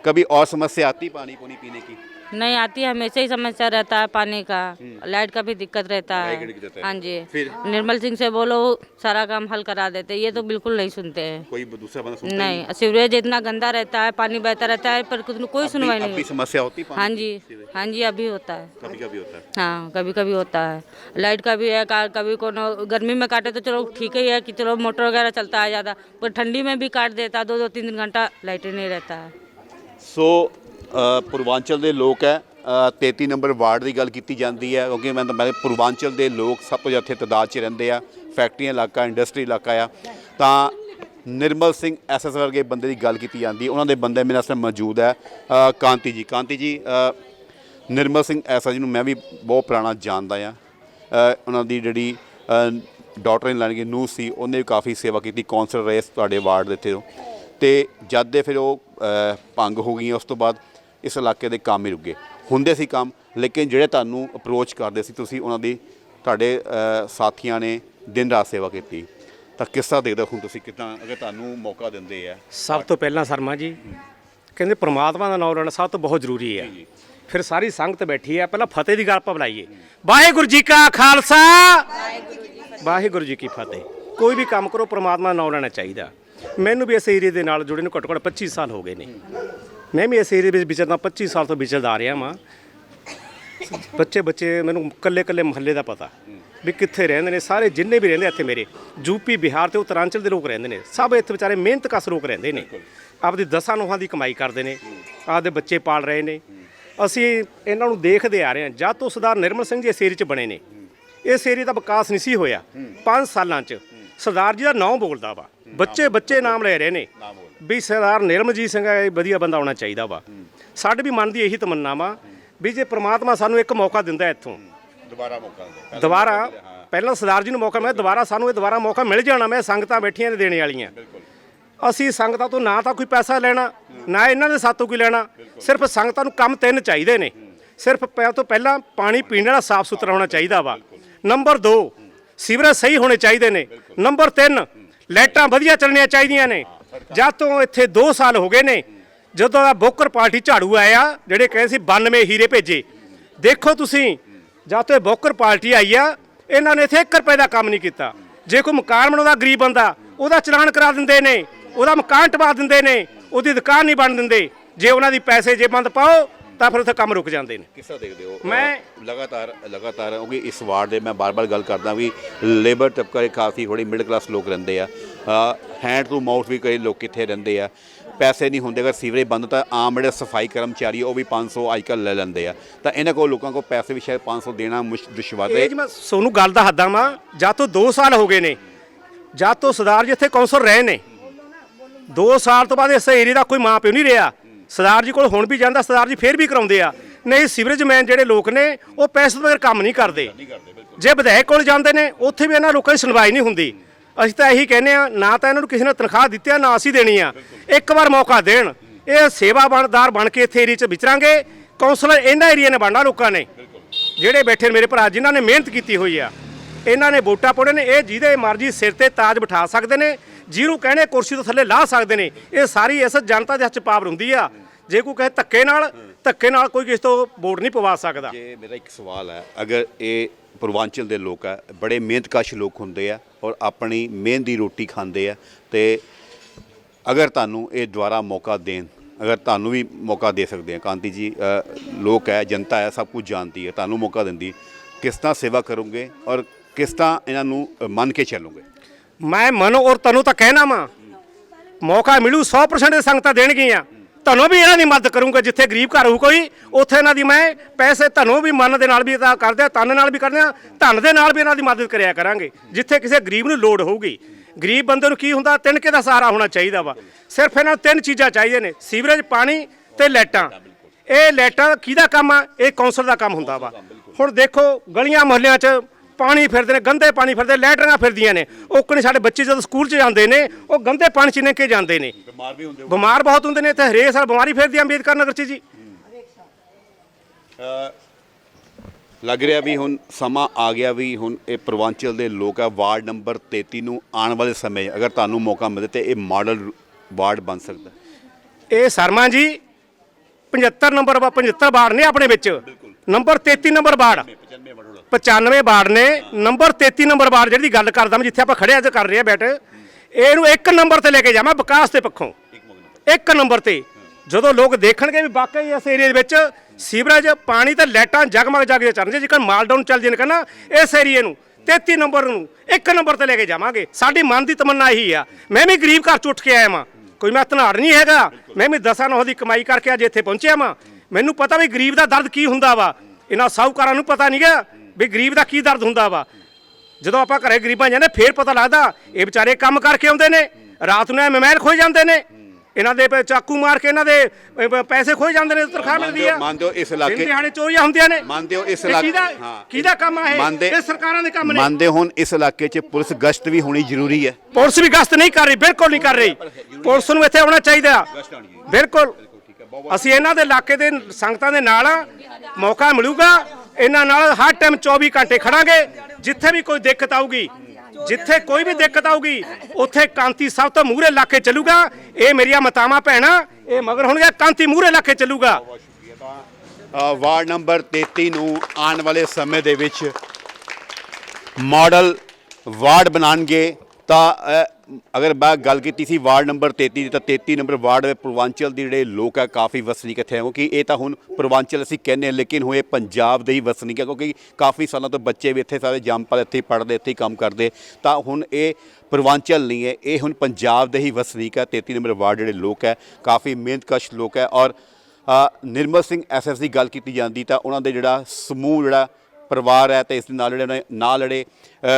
ਕभी और समस्या आती पानी पुनी पीने की? नहीं आती हमेशा ही समस्या रहता है पानी का। लाइट का भी दिक्कत रहता है। हाँ। जी। फिर? निर्मल सिंह से बोलो सारा काम हल करा देते। ये तो बिल्कुल नहीं सुनते हैं। कोई दूसरा बंदा सुनता नहीं सीवरेज इतना गंदा रहता है पानी बहता रहता है पर कुछ- कोई सुनवाई नहीं समस्या होती हाँ जी हाँ जी अभी होता है। कभी कभी होता है। हाँ कभी कभी होता है। लाइट का भी है कभी कोनो गर्मी में काटे तो चलो ठीक ही है कि चलो मोटर वगैरह चलता है ज़्यादा पर ठंडी में भी काट देता है दो दो तीन तीन घंटा लाइट ही नहीं रहता है। ਸੋ ਪੂਰਵਾਂਚਲ ਦੇ ਲੋਕ ਹੈ ਅ, 33 ਨੰਬਰ ਵਾਰਡ ਦੀ ਗੱਲ ਕੀਤੀ ਜਾਂਦੀ ਹੈ ਕਿਉਂਕਿ ਮੈਂ ਤਾਂ ਮੈਂ ਪੂਰਵਾਂਚਲ ਦੇ ਲੋਕ ਸਭ ਤੋਂ ਜ਼ਿਆਦਾ ਤਾਦਾਦ 'ਚ ਰਹਿੰਦੇ ਆ ਫੈਕਟਰੀਆਂ ਇਲਾਕਾ ਇੰਡਸਟਰੀ ਇਲਾਕਾ ਆ ਤਾਂ ਨਿਰਮਲ ਸਿੰਘ ਐਸਐਸ ਵਰਗੇ ਬੰਦੇ ਦੀ ਗੱਲ ਕੀਤੀ ਜਾਂਦੀ ਉਹਨਾਂ ਦੇ ਬੰਦੇ ਮੇਰੇ ਨਾਲ ਮੌਜੂਦ ਹੈ ਕਾਂਤੀ ਜੀ ਕਾਂਤੀ ਜੀ ਨਿਰਮਲ ਸਿੰਘ ਐਸਾ ਜੀ ਨੂੰ ਮੈਂ ਵੀ ਬਹੁਤ ਪੁਰਾਣਾ ਜਾਣਦਾ ਆ ਉਹਨਾਂ ਦੀ ਜਿਹੜੀ ਡਾਕਟਰ ਇਨ ਲਾਈਨ ਨੂੰ ਸੀ ਉਹਨੇ ਵੀ ਕਾਫੀ ਸੇਵਾ ਕੀਤੀ ਕੌਂਸਲਰ ਰਹੇ ਤੁਹਾਡੇ ਵਾਰਡ ਦੇ ਇੱਥੇ ਉਹ। ਤੇ ਜਦ ਦੇ ਫਿਰ ਉਹ ਭੰਗ ਹੋ ਗਈਆਂ ਉਸ ਤੋਂ ਬਾਅਦ ਇਸ ਇਲਾਕੇ ਦੇ ਕੰਮ ਹੀ ਰੁਕੇ ਹੁੰਦੇ ਸੀ ਕੰਮ ਲੇਕਿਨ ਜਿਹੜੇ ਤੁਹਾਨੂੰ ਅਪਰੋਚ ਕਰਦੇ ਸੀ ਤੁਸੀਂ ਉਹਨਾਂ ਦੀ ਤੁਹਾਡੇ ਸਾਥੀਆਂ ਨੇ ਦਿਨ ਰਾਤ ਸੇਵਾ ਕੀਤੀ। ਤਾਂ ਕਿਸ ਦੇਖਦੇ ਹੁਣ ਤੁਸੀਂ ਕਿਦਾਂ ਅਗਰ ਤੁਹਾਨੂੰ ਮੌਕਾ ਦਿੰਦੇ ਆ? ਸਭ ਤੋਂ ਪਹਿਲਾਂ ਸ਼ਰਮਾ ਜੀ ਕਹਿੰਦੇ ਪ੍ਰਮਾਤਮਾ ਦਾ ਨਾਮ ਲੈਣਾ ਸਭ ਤੋਂ ਬਹੁਤ ਜ਼ਰੂਰੀ ਹੈ। ਫਿਰ ਸਾਰੀ ਸੰਗਤ ਬੈਠੀ ਹੈ ਪਹਿਲਾਂ ਫਤਿਹ ਦੀ ਗੱਲ ਆਪਾਂ ਬੁਲਾਈਏ। ਵਾਹਿਗੁਰੂ ਜੀ ਕਾ ਖਾਲਸਾ! ਵਾਹਿਗੁਰੂ ਜੀ ਕੀ ਫਤਿਹ। ਕੋਈ ਵੀ ਕੰਮ ਕਰੋ ਪ੍ਰਮਾਤਮਾ ਦਾ ਨਾਮ ਲੈਣਾ ਚਾਹੀਦਾ। ਮੈਨੂੰ ਵੀ ਇਸ ਏਰੀਏ ਦੇ ਨਾਲ ਜੁੜੇ ਨੂੰ ਘੱਟੋ ਘੱਟ 25 ਸਾਲ ਹੋ ਗਏ ਨੇ। ਮੈਂ ਵੀ ਇਸ ਏਰੀਏ ਵਿੱਚ ਵਿਚਰਦਾ 25 ਸਾਲ ਤੋਂ ਵਿਚਰਦਾ ਆ ਰਿਹਾ ਵਾਂ। ਬੱਚੇ ਬੱਚੇ ਮੈਨੂੰ ਕੱਲੇ ਕੱਲੇ ਮਹੱਲੇ ਦਾ ਪਤਾ। ਵੀ ਕਿੱਥੇ ਰਹਿੰਦੇ ਨੇ ਸਾਰੇ ਜਿੰਨੇ ਵੀ ਰਹਿੰਦੇ ਇੱਥੇ ਮੇਰੇ ਯੂਪੀ ਬਿਹਾਰ ਤੇ ਉੱਤਰਾਂਚਲ ਦੇ ਲੋਕ ਰਹਿੰਦੇ ਨੇ। ਸਭ ਇੱਥੇ ਵਿਚਾਰੇ ਮਿਹਨਤ ਕਸ ਲੋਕ ਰਹਿੰਦੇ ਨੇ। ਆਪਦੀ ਦਸਾਂ ਨੋਹਾਂ ਦੀ ਕਮਾਈ ਕਰਦੇ ਨੇ। ਆਪਦੇ ਬੱਚੇ ਪਾਲ ਰਹੇ ਨੇ। ਅਸੀਂ ਇਹਨਾਂ ਨੂੰ ਦੇਖਦੇ ਆ ਰਹੇ ਹਾਂ। ਜਦ ਤੋਂ ਸਰਦਾਰ ਨਿਰਮਲ ਸਿੰਘ ਜੀ ਇਸ ਏਰੀਏ 'ਚ ਬਣੇ ਨੇ। ਇਸ ਏਰੀਏ ਦਾ ਵਿਕਾਸ ਨਹੀਂ ਸੀ ਹੋਇਆ। 5 ਸਾਲਾਂ 'ਚ ਸਰਦਾਰ ਜੀ ਦਾ ਨਾਂ ਬੋਲਦਾ ਵਾ। ਬੱਚੇ ਬੱਚੇ ਨਾਮ ਲੈ ਰਹੇ ਨੇ। ਵੀ ਸਰਦਾਰ ਨਿਰਮਲਜੀਤ ਸਿੰਘ ਇਹ ਵਧੀਆ ਬੰਦਾ ਹੋਣਾ ਚਾਹੀਦਾ ਵਾ। ਸਾਡੇ ਵੀ ਮਨ ਦੀ ਇਹੀ ਤਮੰਨਾ ਵਾ ਵੀ ਜੇ ਪ੍ਰਮਾਤਮਾ ਸਾਨੂੰ ਇੱਕ ਮੌਕਾ ਦਿੰਦਾ ਇੱਥੋਂ। ਦੁਬਾਰਾ ਮੌਕਾ ਦਿੰਦੇ। ਦੁਬਾਰਾ ਪਹਿਲਾਂ ਸਰਦਾਰ ਜੀ ਨੂੰ ਮੌਕਾ ਮਿਲਿਆ ਦੁਬਾਰਾ ਸਾਨੂੰ ਇਹ ਦੁਬਾਰਾ ਮੌਕਾ ਮਿਲ ਜਾਣਾ ਮੈਂ ਸੰਗਤਾਂ ਬੈਠੀਆਂ ਨੇ ਦੇਣੇ ਵਾਲੀਆਂ। ਅਸੀਂ ਸੰਗਤਾਂ ਤੋਂ ਨਾ ਤਾਂ ਕੋਈ ਪੈਸਾ ਲੈਣਾ ਨਾ ਇਹਨਾਂ ਦੇ ਸਾਤੋਂ ਕੋਈ ਲੈਣਾ ਸਿਰਫ ਸੰਗਤਾਂ ਨੂੰ ਕੰਮ ਤਿੰਨ ਚਾਹੀਦੇ ਨੇ। ਸਿਰਫ ਪਹਿਲਾਂ ਤੋਂ ਪਹਿਲਾਂ ਪਾਣੀ ਪੀਣ ਵਾਲਾ ਸਾਫ਼ ਸੁਥਰਾ ਹੋਣਾ ਚਾਹੀਦਾ ਵਾ। ਨੰਬਰ 2 ਸੀਵਰੇਜ ਸਹੀ ਹੋਣੇ ਚਾਹੀਦੇ ਨੇ। ਨੰਬਰ 3 ਲਾਈਟਾਂ ਵਧੀਆ ਚੱਲਣੀਆਂ ਚਾਹੀਦੀਆਂ ਨੇ। ਜਦ ਤੋਂ ਇੱਥੇ 2 ਸਾਲ ਹੋ ਗਏ ਨੇ, ਜਦੋਂ ਦਾ ਬੋਕਰ ਪਾਰਟੀ ਝਾੜੂ ਆਇਆ, ਜਿਹੜੇ ਕਹੇ ਸੀ 92 ਹੀਰੇ ਭੇਜੇ। ਦੇਖੋ ਤੁਸੀਂ, ਜਦ ਤੋਂ ਬੋਕਰ ਪਾਰਟੀ ਆਈ ਆ, ਇਹਨਾਂ ਨੇ ਇੱਥੇ 1 ਰੁਪਏ ਦਾ ਕੰਮ ਨਹੀਂ ਕੀਤਾ। ਜੇ ਕੋਈ ਮਕਾਨ ਬਣਾਉਂਦਾ, ਗਰੀਬ ਬੰਦਾ, ਉਹਦਾ ਚਲਾਨ ਕਰਾ ਦਿੰਦੇ ਨੇ, ਉਹਦਾ ਮਕਾਨ ਟਵਾ ਦਿੰਦੇ ਨੇ, ਉਹਦੀ ਦੁਕਾਨ ਨਹੀਂ ਬਣ ਦਿੰਦੇ। ਜੇ ਉਹਨਾਂ ਦੀ ਪੈਸੇ ਜੇ ਬੰਦ ਪਾਓ ਤਾਂ ਫਿਰ ਉੱਥੇ ਕੰਮ ਰੁਕ ਜਾਂਦੇ ਨੇ। ਕਿਸ ਦੇਖਦੇ ਹੋ? ਮੈਂ- ਲਗਾਤਾਰ ਲਗਾਤਾਰ ਕਿਉਂਕਿ ਇਸ ਵਾਰਡ ਦੇ ਮੈਂ ਬਾਰ-ਬਾਰ ਗੱਲ ਕਰਦਾ ਵੀ ਲੇਬਰ ਤਬਕਾ ਦੇ ਕਾਫੀ ਥੋੜੀ ਮਿਡਲ ਕਲਾਸ ਲੋਕ ਰਹਿੰਦੇ ਆ। ਹੈਂਡ ਟੂ ਮਾਊਥ ਵੀ ਕਈ ਲੋਕ ਕਿੱਥੇ ਰਹਿੰਦੇ ਆ। ਪੈਸੇ ਨਹੀਂ ਹੁੰਦੇ ਅਗਰ ਸੀਵਰੇਜ ਬੰਦ ਤਾਂ ਆਮ ਜਿਹੜੇ ਸਫ਼ਾਈ ਕਰਮਚਾਰੀ ਉਹ ਵੀ 500 ਅੱਜਕੱਲ ਲੈ ਲੈਂਦੇ ਆ। ਤਾਂ ਇਹਨਾਂ ਕੋਲ ਲੋਕਾਂ ਕੋਲ ਪੈਸੇ ਵੀ ਸ਼ਾਇਦ 500 ਦੇਣਾ ਮੁਸ਼ ਦੁਸ਼ਵਾਰ ਇਹ ਜੀ ਮੈਂ ਸੋਨੂੰ ਗੱਲ ਦਾ ਹੱਦਾਂ ਵਾਂ ਜਦ ਤੋਂ 2 ਸਾਲ ਹੋ ਗਏ ਨੇ ਜਦ ਤੋਂ ਸਰਦਾਰ ਜੀ ਇੱਥੇ ਕੌਂਸਲ ਰਹੇ ਨੇ। 2 ਸਾਲ ਤੋਂ ਬਾਅਦ ਇਸ ਏਰੀਏ ਦਾ ਕੋਈ ਮਾਂ ਪਿਓ ਨਹੀਂ ਰਿਹਾ। ਸਰਦਾਰ ਜੀ ਕੋਲ ਹੁਣ ਵੀ ਜਾਂਦਾ ਸਰਦਾਰ ਜੀ ਫੇਰ ਵੀ ਕਰਾਉਂਦੇ ਆ। ਨਹੀਂ ਸੀਵਰੇਜ ਮੈਨ ਜਿਹੜੇ ਲੋਕ ਨੇ ਉਹ ਪੈਸੇ ਤੋਂ ਬਗੈਰ ਕੰਮ ਨਹੀਂ ਕਰਦੇ। ਜੇ ਵਿਧਾਇਕ ਕੋਲ ਜਾਂਦੇ ਨੇ ਉੱਥੇ ਵੀ ਇਹਨਾਂ ਲੋਕਾਂ ਦੀ ਸੁਣਵਾਈ ਨਹੀਂ ਹੁੰਦੀ। ਅਸੀਂ ਤਾਂ ਇਹੀ ਕਹਿੰਦੇ ਆ ਨਾ ਤਾਂ ਇਹਨਾਂ ਨੂੰ ਕਿਸੇ ਨੇ ਤਨਖਾਹ ਦਿੱਤੀ ਆ ਨਾ ਅਸੀਂ ਦੇਣੀ ਆ। ਇੱਕ ਵਾਰ ਮੌਕਾ ਦੇਣ। ਇਹ ਸੇਵਾ ਬਣਦਾਰ ਬਣ ਕੇ ਇੱਥੇ ਏਰੀਏ 'ਚ ਵਿਚਰਾਂਗੇ। ਕੌਂਸਲਰ ਇਹਨਾਂ ਏਰੀਏ ਨੇ ਬਣਨਾ ਲੋਕਾਂ ਨੇ। ਜਿਹੜੇ ਬੈਠੇ ਨੇ ਮੇਰੇ ਭਰਾ ਜਿਨ੍ਹਾਂ ਨੇ ਮਿਹਨਤ ਕੀਤੀ ਹੋਈ ਆ। ਇਹਨਾਂ ਨੇ ਵੋਟਾਂ ਪਾਉਣੇ ਨੇ, ਇਹ ਜਿਹਦੇ ਮਰਜ਼ੀ ਸਿਰ ਤੇ ਤਾਜ ਬਿਠਾ ਸਕਦੇ ਨੇ, ਜਿਹਨੂੰ ਕਹਿੰਦੇ ਕੁਰਸੀ ਤੋਂ ਥੱਲੇ ਲਾਹ ਸਕਦੇ ਨੇ, ਇਹ ਸਾਰੀ ਇਸ ਜਨਤਾ ਦੇ ਹੱਥ 'ਚ ਪਾਵਰ ਹੁੰਦੀ ਆ। ਜੇ ਕੋਈ ਕਹੇ ਧੱਕੇ ਨਾਲ ਧੱਕੇ ਨਾਲ ਕੋਈ ਕਿਸੇ ਤੋਂ ਵੋਟ ਨਹੀਂ ਪਵਾ ਸਕਦਾ। ਇਹ ਮੇਰਾ ਇੱਕ ਸਵਾਲ ਹੈ, ਅਗਰ ਇਹ ਪੂਰਵਾਂਚਲ ਦੇ ਲੋਕ ਆ ਬੜੇ ਮਿਹਨਤਕਸ਼ ਲੋਕ ਹੁੰਦੇ ਆ ਔਰ ਆਪਣੀ ਮਿਹਨਤ ਦੀ ਰੋਟੀ ਖਾਂਦੇ ਆ, ਤੇ ਅਗਰ ਤੁਹਾਨੂੰ ਇਹ ਦੁਬਾਰਾ ਮੌਕਾ ਦੇਣ, ਅਗਰ ਤੁਹਾਨੂੰ ਵੀ ਮੌਕਾ ਦੇ ਸਕਦੇ ਆ, ਕਾਂਤੀ ਜੀ ਲੋਕ ਹੈ, ਜਨਤਾ ਹੈ, ਸਭ ਕੁਝ ਜਾਣਦੀ ਹੈ, ਤੁਹਾਨੂੰ ਮੌਕਾ ਦਿੰਦੀ, ਕਿਸ ਤਰ੍ਹਾਂ ਸੇਵਾ ਕਰੋਗੇ ਔਰ ਕਿਸ ਤਰ੍ਹਾਂ ਇਹਨਾਂ ਨੂੰ ਮੰਨ ਕੇ ਚੱਲੋਗੇ? ਮੈਂ ਮਨੋ ਔਰ ਤੈਨੂੰ ਤਾਂ ਕਹਿਣਾ ਵਾਂ। ਮੌਕਾ ਮਿਲੂ 100% ਦੇ ਸੰਗਤਾਂ ਦੇਣਗੀਆਂ। ਤੁਹਾਨੂੰ ਵੀ ਇਹਨਾਂ ਦੀ ਮਦਦ ਕਰੂੰਗਾ, ਜਿੱਥੇ ਗਰੀਬ ਘਰ ਹੋਊ ਕੋਈ, ਉੱਥੇ ਇਹਨਾਂ ਦੀ ਮੈਂ ਪੈਸੇ ਤੁਹਾਨੂੰ ਵੀ ਮਨ ਦੇ ਨਾਲ ਵੀ ਤਾਂ ਕਰਦੇ ਆ ਤਨ ਨਾਲ ਵੀ ਕਰਦੇ ਆ ਧਨ ਦੇ ਨਾਲ ਵੀ ਇਹਨਾਂ ਦੀ ਮਦਦ ਕਰਿਆ ਕਰਾਂਗੇ। ਜਿੱਥੇ ਕਿਸੇ ਗਰੀਬ ਨੂੰ ਲੋੜ ਹੋਊਗੀ। ਗਰੀਬ ਬੰਦੇ ਨੂੰ ਕੀ ਹੁੰਦਾ, ਤਿਣਕੇ ਦਾ ਸਹਾਰਾ ਹੋਣਾ ਚਾਹੀਦਾ ਵਾ। ਸਿਰਫ ਇਹਨਾਂ ਨੂੰ ਤਿੰਨ ਚੀਜ਼ਾਂ ਚਾਹੀਦੀਆਂ ਨੇ, ਸੀਵਰੇਜ, ਪਾਣੀ ਤੇ ਲਾਈਟਾਂ। ਇਹ ਲਾਈਟਾਂ ਕਿਹਦਾ ਕੰਮ ਆ? ਇਹ ਕੌਂਸਲ ਦਾ ਕੰਮ ਹੁੰਦਾ ਵਾ। ਹੁਣ ਦੇਖੋ, ਗਲੀਆਂ ਮੁਹੱਲਿਆਂ 'ਚ ਪਾਣੀ ਫਿਰਦੇ ਨੇ ਗੰਦੇ ਪਾਣੀ ਫਿਰਦੇ ਲੈਟਰਾਂ ਫਿਰਦੀਆਂ ਨੇ। ਉਹ ਕਨੇ ਸਾਡੇ ਬੱਚੇ ਜਦੋਂ ਸਕੂਲ 'ਚ ਜਾਂਦੇ ਨੇ ਉਹ ਗੰਦੇ ਪਾਣੀ 'ਚ ਨਿੱਕੇ ਕੇ ਜਾਂਦੇ ਨੇ। ਬਿਮਾਰ ਵੀ ਹੁੰਦੇ ਬਿਮਾਰ ਬਹੁਤ ਹੁੰਦੇ ਨੇ ਤੇ ਹਰੇਕ ਸਾਲ ਬਿਮਾਰੀ ਫਿਰਦੀ ਆ ਅੰਬੇਦਕਰ ਨਗਰ 'ਚ ਜੀ। ਲੱਗ ਰਿਹਾ ਵੀ ਹੁਣ ਸਮਾਂ ਆ ਗਿਆ ਵੀ ਹੁਣ ਇਹ ਪੂਰਵਾਂਚਲ ਦੇ ਲੋਕ ਆ ਵਾਰਡ ਨੰਬਰ 33 ਨੂੰ ਆਉਣ ਵਾਲੇ ਸਮੇਂ ਅਗਰ ਤੁਹਾਨੂੰ ਮੌਕਾ ਮਿਲੇ ਤੇ ਇਹ ਮਾਡਲ ਵਾਰਡ ਬਣ ਸਕਦਾ। ਇਹ ਸ਼ਰਮਾ ਜੀ 75 ਨੰਬਰ ਵਾ 75 ਵਾਰਡ ਨੇ ਆਪਣੇ ਵਿੱਚ। ਨੰਬਰ 33 ਨੰਬਰ ਵਾਰਡ 95 ਵਾਰਡ ਨੇ, ਨੰਬਰ 33 ਨੰਬਰ ਵਾਰਡ ਜਿਹੜੀ ਗੱਲ ਕਰਦਾ ਮੈਂ, ਜਿੱਥੇ ਆਪਾਂ ਖੜੇ ਅੱਜ ਕਰ ਰਹੇ ਆ ਬੈਠ, ਇਹਨੂੰ ਇੱਕ ਨੰਬਰ ਤੇ ਲੈ ਕੇ ਜਾਵਾਂ ਵਿਕਾਸ ਦੇ ਪੱਖੋਂ। ਇੱਕ ਨੰਬਰ ਤੇ। ਜਦੋਂ ਲੋਕ ਦੇਖਣਗੇ ਵੀ ਵਾਕਈ ਇਸ ਏਰੀਆ ਦੇ ਵਿੱਚ ਸੀਵਰੇਜ, ਪਾਣੀ ਤੇ ਲਾਈਟਾਂ ਜਗਮਗ ਜਗ ਚੱਲਣਗੇ ਜੇਕਰ ਮਾਲਡਾਊਨ ਚੱਲ ਨੇ ਕਹਿੰਦਾ, ਇਸ ਏਰੀਏ ਨੂੰ 33 ਨੰਬਰ ਨੂੰ, ਇੱਕ ਨੰਬਰ ਤੇ ਲੈ ਕੇ ਜਾਵਾਂਗੇ। ਸਾਡੀ ਮਨ ਦੀ ਤਮੰਨਾ ਇਹੀ ਆ। ਮੈਂ ਵੀ ਗਰੀਬ ਘਰ ਚ ਉੱਠ ਕੇ ਆਇਆ ਵਾਂ। ਕੋਈ ਮੈਂ ਧਨਾੜ ਨਹੀਂ ਹੈਗਾ। ਮੈਂ ਵੀ ਦਸਾਂ ਨੌ ਦੀ ਕਮਾਈ ਕਰਕੇ ਅੱਜ ਇੱਥੇ ਪਹੁੰਚਿਆ ਵਾਂ। ਮੈਨੂੰ ਪਤਾ ਵੀ ਗਰੀਬ ਦਾ ਦਰਦ ਕੀ ਹੁੰਦਾ ਵਾ। ਇਹਨਾਂ ਸਾਹੂਕਾਰਾਂ ਨੂੰ ਪਤਾ ਨਹੀਂ ਗਿਆ ਵੀ ਗਰੀਬ ਦਾ ਕੀ ਦਰਦ ਹੁੰਦਾ ਵਾ? ਜਦੋਂ ਆਪਾਂ ਘਰੇ ਗਰੀਬਾਂ ਜਾਂਦੇ ਫੇਰ ਪਤਾ ਲੱਗਦਾ ਇਹ ਵਿਚਾਰੇ ਕੰਮ ਕਰਕੇ ਆਉਂਦੇ ਨੇ ਰਾਤ ਨੂੰ ਇਹ ਮਹਿਲ ਖੋਈ ਜਾਂਦੇ ਨੇ। ਇਹਨਾਂ ਦੇ ਚਾਕੂ ਮਾਰ ਕੇ ਇਹਨਾਂ ਦੇ ਪੈਸੇ ਖੋਏ ਜਾਂਦੇ ਨੇ ਤਨਖਾਹ ਮਿਲਦੀ ਆ। ਮੰਨਦੇ ਹੋ ਇਸ ਇਲਾਕੇ- ਦਿਹਾੜੇ ਚੋਰੀਆਂ ਹੁੰਦੀਆਂ ਨੇ। ਮੰਨਦੇ ਹੋ ਇਸ ਇਲਾਕੇ- ਹਾਂ। ਕਿਹਦਾ ਕੰਮ ਆ ਇਹ? ਇਹ ਸਰਕਾਰਾਂ ਦੇ ਕੰਮ ਨੇ। ਮੰਨਦੇ ਹੁਣ ਇਸ ਇਲਾਕੇ 'ਚ ਪੁਲਿਸ ਗਸ਼ਤ ਵੀ ਹੋਣੀ ਜ਼ਰੂਰੀ ਹੈ। ਪੁਲਿਸ ਵੀ ਗਸ਼ਤ ਨਹੀਂ ਕਰ ਰਹੀ ਬਿਲਕੁਲ ਨਹੀਂ ਕਰ ਰਹੀ। ਪੁਲਿਸ ਨੂੰ ਇੱਥੇ ਆਉਣਾ ਚਾਹੀਦਾ। ਬਿਲਕੁਲ। ਅਸੀਂ ਇਹਨਾਂ ਦੇ ਇਲਾਕੇ ਦੇ ਸੰਗਤਾਂ ਦੇ ਨਾਲ ਮੌਕਾ ਮਿਲੂਗਾ। ਇਹਨਾਂ ਨਾਲ ਹਰ ਟਾਈਮ 24 ਘੰਟੇ ਖੜਾਂਗੇ। ਜਿੱਥੇ ਵੀ ਕੋਈ ਦਿੱਕਤ ਆਊਗੀ, ਜਿੱਥੇ ਕੋਈ ਵੀ ਦਿੱਕਤ ਆਊਗੀ, ਉੱਥੇ ਕਾਂਤੀ ਸਭ ਤੋਂ ਮੂਹਰੇ ਲਾ ਕੇ ਚੱਲੂਗਾ। ਇਹ ਮੇਰੀਆਂ ਮਤਾਵਾਂ, ਭੈਣਾਂ, ਇਹ ਮਗਰ ਹੋਣਗੇ ਕਾਂਤੀ ਮੂਹਰੇ ਲਾ ਕੇ ਚੱਲੂਗਾ। ਵਾਰਡ ਨੰਬਰ 33 ਨੂੰ ਆਉਣ ਵਾਲੇ ਸਮੇਂ ਦੇ ਵਿੱਚ ਮਾਡਲ ਵਾਰਡ ਬਣਾਉਣਗੇ ਤਾਂ ਅਗਰ ਮੈਂ ਗੱਲ ਕੀਤੀ ਸੀ ਵਾਰਡ ਨੰਬਰ 33 ਦੀ, ਤਾਂ 33 ਨੰਬਰ ਵਾਰਡ ਵਿੱਚ ਪੂਰਵਾਂਚਲ ਦੇ ਜਿਹੜੇ ਲੋਕ ਆ, ਕਾਫੀ ਵਸਨੀਕ ਇੱਥੇ ਹੈ ਕਿਉਂਕਿ ਇਹ ਤਾਂ ਹੁਣ ਪੂਰਵਾਂਚਲ ਅਸੀਂ ਕਹਿੰਦੇ ਹਾਂ, ਲੇਕਿਨ ਹੋਏ ਪੰਜਾਬ ਦੇ ਹੀ ਵਸਨੀਕ ਹੈ ਕਿਉਂਕਿ ਕਾਫੀ ਸਾਲਾਂ ਤੋਂ ਬੱਚੇ ਵੀ ਇੱਥੇ ਸਾਰੇ ਜੰਮਪਲ ਇੱਥੇ ਹੀ ਪੜ੍ਹਦੇ, ਇੱਥੇ ਹੀ ਕੰਮ ਕਰਦੇ। ਤਾਂ ਹੁਣ ਇਹ ਪੂਰਵਾਂਚਲ ਨਹੀਂ ਹੈ, ਇਹ ਹੁਣ ਪੰਜਾਬ ਦੇ ਹੀ ਵਸਨੀਕ ਹੈ 33 ਨੰਬਰ ਵਾਰਡ ਜਿਹੜੇ ਲੋਕ ਹੈ ਕਾਫੀ ਮਿਹਨਤਕਸ਼ ਲੋਕ ਹੈ ਔਰ ਨਿਰਮਲ ਸਿੰਘ ਐਸਐਸ ਦੀ ਗੱਲ ਕੀਤੀ ਜਾਂਦੀ ਤਾਂ ਉਹਨਾਂ ਦੇ ਜਿਹੜਾ ਸਮੂਹ, ਜਿਹੜਾ ਪਰਿਵਾਰ ਹੈ ਤੇ ਇਸ ਦੇ ਨਾਲ ਜਿਹੜੇ ਨਾਲ ਜਿਹੜੇ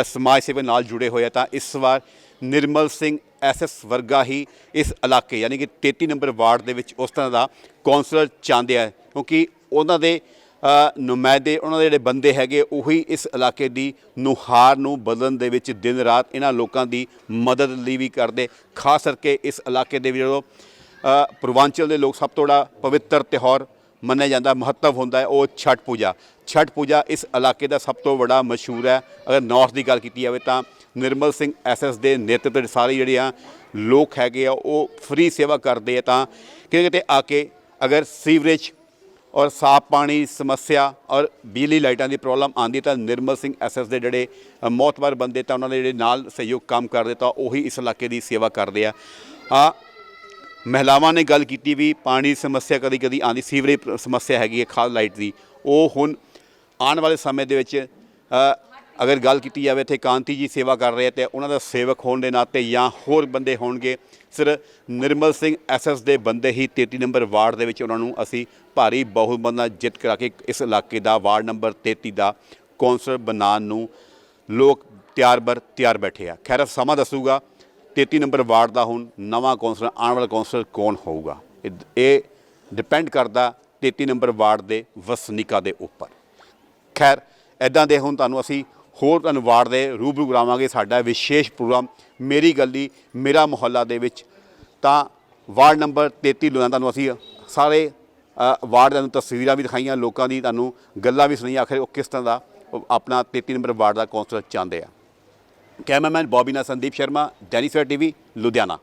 ਸਮਾਜ ਸੇਵਾ ਨਾਲ ਜੁੜੇ ਹੋਏ ਆ ਤਾਂ ਇਸ ਵਾਰ ਨਿਰਮਲ ਸਿੰਘ ਐਸਐਸ ਵਰਗਾ ਹੀ ਇਸ ਇਲਾਕੇ ਯਾਨੀ ਕਿ 33 ਨੰਬਰ ਵਾਰਡ ਦੇ ਵਿੱਚ ਉਸ ਤਰ੍ਹਾਂ ਦਾ ਕੌਂਸਲਰ ਚਾਹੁੰਦੇ ਆ ਕਿਉਂਕਿ ਉਹਨਾਂ ਦੇ ਅ, ਨੁਮਾਇੰਦੇ ਉਹਨਾਂ ਦੇ ਜਿਹੜੇ ਬੰਦੇ ਹੈਗੇ ਉਹੀ ਇਸ ਇਲਾਕੇ ਦੀ ਨੁਹਾਰ ਨੂੰ ਬਦਲਣ ਦੇ ਵਿੱਚ ਦਿਨ ਰਾਤ ਇਹਨਾਂ ਲੋਕਾਂ ਦੀ ਮਦਦ ਲਈ ਵੀ ਕਰਦੇ ਖਾਸ ਕਰਕੇ ਇਸ ਇਲਾਕੇ ਦੇ ਵਿੱਚ ਜਦੋਂ ਪੂਰਵਾਂਚਲ ਦੇ ਲੋਕ ਸਭ ਤੋਂ ਬੜਾ ਪਵਿੱਤਰ ਤਿਉਹਾਰ ਮੰਨਿਆ ਜਾਂਦਾ ਮਹੱਤਵ ਹੁੰਦਾ ਹੈ ਉਹ ਛਠ ਪੂਜਾ। ਛਠ ਪੂਜਾ ਇਸ ਇਲਾਕੇ ਦਾ ਸਭ ਤੋਂ ਵੱਡਾ ਮਸ਼ਹੂਰ ਹੈ। ਅਗਰ ਨਾਰਥ ਦੀ ਗੱਲ ਕੀਤੀ ਜਾਵੇ ਤਾਂ ਨਿਰਮਲ ਸਿੰਘ ਐਸਐਸ ਦੇ ਨੇਤਰਤਵ ਵਿੱਚ ਸਾਰੇ ਜਿਹੜੇ ਆ ਲੋਕ ਹੈਗੇ ਆ ਉਹ ਫ੍ਰੀ ਸੇਵਾ ਕਰਦੇ ਆ ਤਾਂ ਕਿਤੇ ਕਿਤੇ ਆ ਕੇ ਅਗਰ ਸੀਵਰੇਜ ਔਰ ਸਾਫ਼ ਪਾਣੀ ਸਮੱਸਿਆ ਔਰ ਬਿਜਲੀ ਲਾਈਟਾਂ ਦੀ ਪ੍ਰੋਬਲਮ ਆਂਦੀ ਤਾਂ ਨਿਰਮਲ ਸਿੰਘ ਐਸਐਸ ਦੇ ਜਿਹੜੇ ਅ, ਬੰਦੇ ਤਾਂ ਉਹਨਾਂ ਦੇ ਜਿਹੜੇ ਨਾਲ ਸਹਿਯੋਗ ਕੰਮ ਕਰਦੇ ਤਾਂ ਉਹੀ ਇਸ ਇਲਾਕੇ ਦੀ ਸੇਵਾ ਕਰਦੇ ਆ। ਆ ਮਹਿਲਾਵਾਂ ਨੇ ਗੱਲ ਕੀਤੀ ਵੀ ਪਾਣੀ ਦੀ ਸਮੱਸਿਆ ਕਦੀ ਕਦੀ ਆਂਦੀ ਸੀਵਰੇਜ ਸਮੱਸਿਆ ਹੈਗੀ ਹੈ, ਖਾਦ ਲਾਈਟ ਦੀ। ਉਹ ਹੁਣ ਆਉਣ ਵਾਲੇ ਸਮੇਂ ਦੇ ਵਿੱਚ ਅਗਰ ਗੱਲ ਕੀਤੀ ਜਾਵੇ ਇੱਥੇ ਕਾਂਤੀ ਜੀ ਸੇਵਾ ਕਰ ਰਹੇ ਆ ਤੇ ਉਹਨਾਂ ਦਾ ਸੇਵਕ ਹੋਣ ਦੇ ਨਾਤੇ ਜਾਂ ਹੋਰ ਬੰਦੇ ਹੋਣਗੇ, ਸਿਰ ਨਿਰਮਲ ਸਿੰਘ ਐਸਐਸ ਦੇ ਬੰਦੇ ਹੀ 33 ਨੰਬਰ ਵਾਰਡ ਦੇ ਵਿੱਚ ਉਹਨਾਂ ਨੂੰ ਅਸੀਂ ਭਾਰੀ ਬਹੁਮਤ ਨਾਲ ਜਿੱਤ ਕਰਾ ਕੇ ਇਸ ਇਲਾਕੇ ਦਾ ਵਾਰਡ ਨੰਬਰ 33 ਦਾ ਕੌਂਸਲਰ ਬਣਾਉਣ ਨੂੰ ਲੋਕ ਤਿਆਰ ਬਰ, ਤਿਆਰ ਬੈਠੇ ਆ। ਖੈਰ, ਸਮਾਂ ਦੱਸੂਗਾ। 33 ਨੰਬਰ ਵਾਰਡ ਦਾ ਹੁਣ ਨਵਾਂ ਕੌਂਸਲਰ, ਆਉਣ ਵਾਲਾ ਕੌਂਸਲਰ ਕੌਣ ਹੋਊਗਾ? ਇਹ- ਇਹ ਡਿਪੈਂਡ ਕਰਦਾ 33 ਨੰਬਰ ਵਾਰਡ ਦੇ ਵਸਨੀਕਾਂ ਦੇ ਉੱਪਰ। ਖੈਰ ਐਦਾਂ ਦੇ ਹੁਣ ਤੁਹਾਨੂੰ ਅਸੀਂ ਹੋਰ ਤੁਹਾਨੂੰ ਵਾਰਡ ਦੇ ਰੂਬਰੂ ਕਰਾਵਾਂਗੇ ਸਾਡਾ ਵਿਸ਼ੇਸ਼ ਪ੍ਰੋਗਰਾਮ। ਮੇਰੀ ਗਲੀ ਮੇਰਾ ਮੁਹੱਲਾ ਦੇ ਵਿੱਚ ਤਾਂ ਵਾਰਡ ਨੰਬਰ 33 ਲੁਧਿਆਣਾ ਤੁਹਾਨੂੰ ਅਸੀਂ ਸਾਰੇ ਵਾਰਡ ਤੁਹਾਨੂੰ ਤਸਵੀਰਾਂ ਵੀ ਦਿਖਾਈਆਂ, ਲੋਕਾਂ ਦੀ ਤੁਹਾਨੂੰ ਗੱਲਾਂ ਵੀ ਸੁਣਾਈਆਂ, ਆਖਿਰ ਉਹ ਕਿਸ ਤਰ੍ਹਾਂ ਦਾ ਆਪਣਾ 33 ਨੰਬਰ ਵਾਰਡ ਦਾ ਕੌਂਸਲਰ ਚਾਹੁੰਦੇ ਆ। ਕੈਮਰਾਮੈਨ ਬੌਬੀ ਨਾਲ ਸੰਦੀਪ ਸ਼ਰਮਾ ਡੈਨੀਸਰ ਟੀਵੀ ਲੁਧਿਆਣਾ।